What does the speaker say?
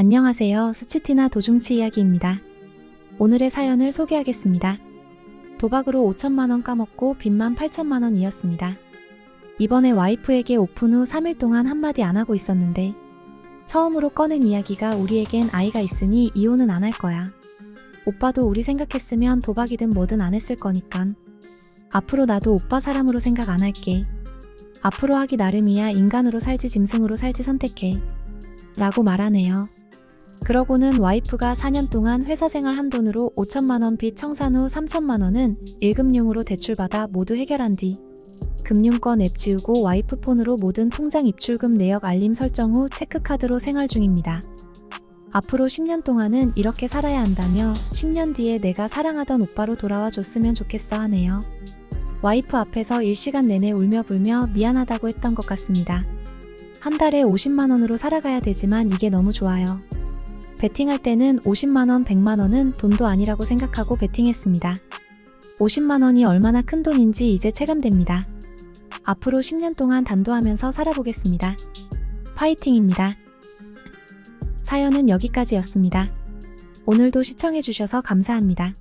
안녕하세요. 스치티나 도중치 이야기입니다. 오늘의 사연을 소개하겠습니다. 도박으로 5천만원 까먹고 빚만 8천만원이었습니다. 이번에 와이프에게 오픈 후 3일 동안 한마디 안 하고 있었는데, 처음으로 꺼낸 이야기가 우리에겐 아이가 있으니 이혼은 안 할 거야. 오빠도 우리 생각했으면 도박이든 뭐든 안 했을 거니깐. 앞으로 나도 오빠 사람으로 생각 안 할게. 앞으로 하기 나름이야 인간으로 살지 짐승으로 살지 선택해. 라고 말하네요. 그러고는 와이프가 4년 동안 회사 생활 한 돈으로 5천만 원 빚 청산 후 3천만 원은 일금융으로 대출받아 모두 해결한 뒤 금융권 앱 지우고 와이프 폰으로 모든 통장 입출금 내역 알림 설정 후 체크카드로 생활 중입니다. 앞으로 10년 동안은 이렇게 살아야 한다며 10년 뒤에 내가 사랑하던 오빠로 돌아와 줬으면 좋겠어 하네요. 와이프 앞에서 일시간 내내 울며 불며 미안하다고 했던 것 같습니다. 한 달에 50만원으로 살아가야 되지만 이게 너무 좋아요. 베팅할 때는 50만원, 100만원은 돈도 아니라고 생각하고 베팅했습니다. 50만원이 얼마나 큰 돈인지 이제 체감됩니다. 앞으로 10년 동안 단도하면서 살아보겠습니다. 파이팅입니다. 사연은 여기까지였습니다. 오늘도 시청해주셔서 감사합니다.